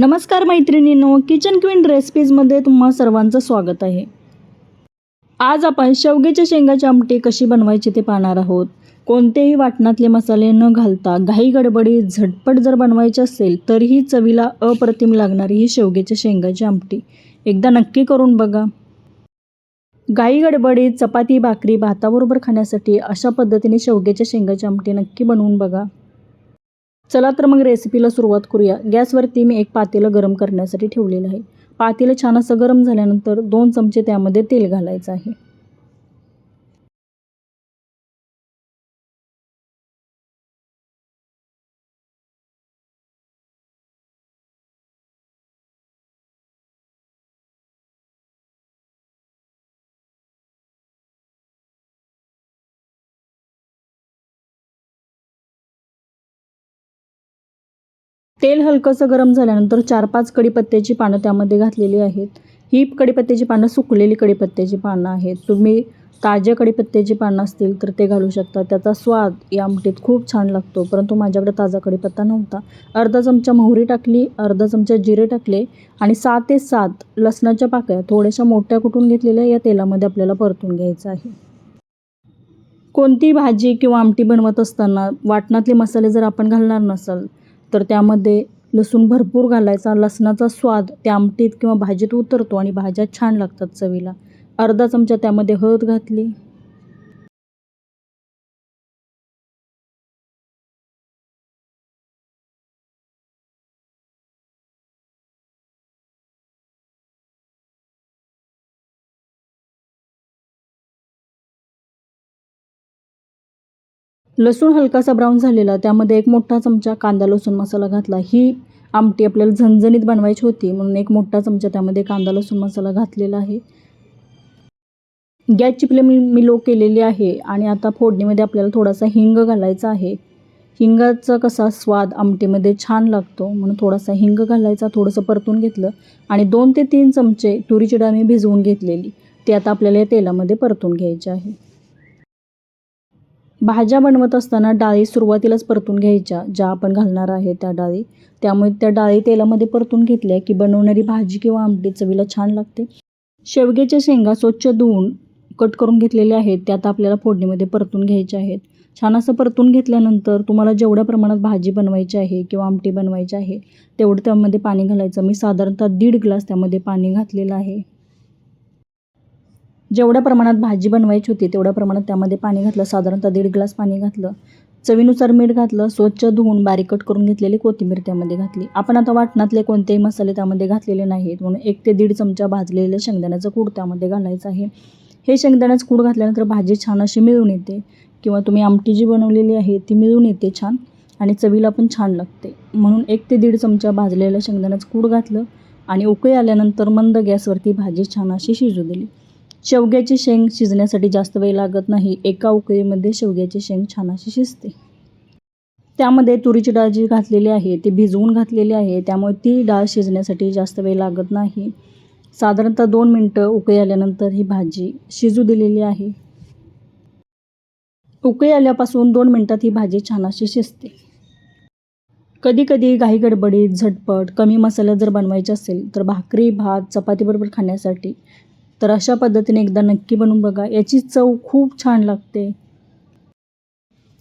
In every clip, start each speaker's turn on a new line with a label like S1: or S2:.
S1: नमस्कार मैत्रिणींनो kitchen queen रेसिपीजमध्ये तुम्हा सर्वांचं स्वागत आहे. आज आपण शेवग्याच्या शेंगाची आमटी कशी बनवायची ते पाहणार आहोत. कोणतेही वाटणातले मसाले न घालता घाई गडबडी झटपट जर बनवायची असेल तरीही चवीला अप्रतिम लागणारी ही शेवग्याच्या शेंगाची आमटी. एकदा नक्की करून बघा. घाई गडबडीत चपाती भाकरी भाताबरोबर खाण्यासाठी अशा पद्धतीने शेवग्याच्या शेंगाची आमटी नक्की बनवून बघा. चला तर मग रेसिपीला सुरुवात करूया. गॅसवरती मी एक पातेलं गरम करण्यासाठी ठेवलेलं आहे. पातेलं छान असं गरम झाल्यानंतर दोन चमचे त्यामध्ये तेल घालायचं आहे. तेल हलकंसं गरम झाल्यानंतर चार पाच कडीपत्त्याची पानं त्यामध्ये घातलेली आहेत. ही कडीपत्त्याची पानं सुकलेली कढीपत्त्याची पानं आहेत. तुम्ही ताज्या कढीपत्त्याची पानं असतील तर ते घालू शकता. त्याचा स्वाद या आमटीत खूप छान लागतो. परंतु माझ्याकडे ताजा कढीपत्ता नव्हता. अर्धा चमचा मोहरी टाकली अर्धा चमचा जिरे टाकले आणि सहा ते सात लसणाच्या पाकळ्या थोड्याशा मोठ्या कुटून घेतलेल्या या तेलामध्ये आपल्याला परतून घ्यायचं आहे. कोणती भाजी किंवा आमटी बनवत असताना वाटणातले मसाले जर आपण घालणार नसाल तर त्यामध्ये लसूण भरपूर घालायचा. लसणाचा स्वाद त्या आमटीत किंवा भाजीत उतरतो आणि भाज्या छान लागतात चवीला. अर्धा चमचा त्यामध्ये हळद घातली. लसूण हलकासा ब्राऊन झालेला त्यामध्ये एक मोठा चमचा कांदा लसूण मसाला घातला. ही आमटी आपल्याला झणझणीत बनवायची होती म्हणून एक मोठा चमचा त्यामध्ये कांदा लसूण मसाला घातलेला आहे. गॅसची फ्लेम मी मी लो केलेली आहे आणि आता फोडणीमध्ये आपल्याला थोडासा हिंग घालायचा आहे. हिंगाचा कसा स्वाद आमटीमध्ये छान लागतो म्हणून थोडासा हिंग घालायचा थोडंसं परतून घेतलं आणि दोन ते तीन चमचे तुरीची डाळ मी भिजवून घेतलेली. ते आता आपल्याला या तेलामध्ये परतून घ्यायचे आहे. भाज्या बनवत असताना डाळी सुरुवातीलाच परतून घ्यायच्या. ज्या आपण घालणार आहे त्या डाळी. त्यामुळे त्या डाळी तेलामध्ये परतून घेतल्या की बनवणारी भाजी किंवा आमटी चवीला छान लागते. शेवग्याच्या शेंगा स्वच्छ धुवून कट करून घेतलेल्या आहेत. त्या आता आपल्याला फोडणीमध्ये परतून घ्यायच्या आहेत. छान असं परतून घेतल्यानंतर तुम्हाला जेवढ्या प्रमाणात भाजी बनवायची आहे किंवा आमटी बनवायची आहे तेवढं त्यामध्ये पाणी घालायचं. मी साधारणतः दीड ग्लास त्यामध्ये पाणी घातलेलं आहे. जेवढ्या प्रमाणात भाजी बनवायची होती तेवढ्या प्रमाणात त्यामध्ये पाणी घातलं. साधारणतः दीड ग्लास पाणी घातलं. चवीनुसार मीठ घातलं. स्वच्छ धुवून बारीक कट करून घेतलेली कोथिंबीर त्यामध्ये घातली. आपण आता वाटणातले कोणतेही मसाले त्यामध्ये घातलेले नाहीत. म्हणून एक ते दीड चमचा भाजलेलं शेंगदाण्याचं कूड त्यामध्ये घालायचं आहे. हे शेंगदाण्याचं कूड घातल्यानंतर भाजी छान अशी मिळून येते. किंवा तुम्ही आमटी जी बनवलेली आहे ती मिळून येते छान. आणि चवीला पण छान लागते. म्हणून एक ते दीड चमचा भाजलेलं शेंगदाण्याचं कूड घातलं. आणि उकळी आल्यानंतर मंद गॅसवरती भाजी छान अशी शिजू दिली. शेवग्याची शेंग शिजण्यासाठी जास्त वेळ लागत नाही. एका उकळीमध्ये शेवग्याची शेंग छान अशी शिजते. त्यामध्ये तुरीची डाळ जी घातलेली आहे ती भिजवून घातलेली आहे. त्यामुळे ती डाळ शिजण्यासाठी जास्त वेळ लागत नाही. साधारणतः दोन मिनटं उकळी आल्यानंतर ही भाजी शिजू दिलेली आहे. उकळी आल्यापासून दोन मिनटात ही भाजी छान अशी शिजते. कधीकधी घाई गडबडीत झटपट कमी मसाला जर बनवायचे असेल तर भाकरी भात चपातीबरोबर खाण्यासाठी तर अशा पद्धतीने एकदा नक्की बनवून बघा. याची चव खूप छान लागते.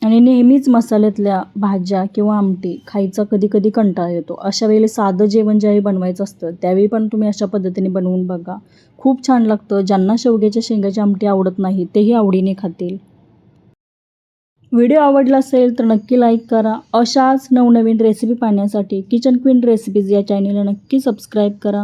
S1: आणि नेहमीच मसाल्यातल्या भाज्या किंवा आमटी खायचा कधी कधी कंटाळा येतो. अशा वेळेला साधं जेवण ज्यावेळी बनवायचं असतं त्यावेळी पण तुम्ही अशा पद्धतीने बनवून बघा. खूप छान लागतं. ज्यांना शेवग्याच्या शेंगाची आमटी आवडत नाही तेही आवडीने खातील. व्हिडिओ आवडला असेल तर नक्की लाईक करा. अशाच नवनवीन रेसिपी पाहण्यासाठी किचन क्वीन रेसिपीज या चॅनेलला नक्की सबस्क्राईब करा.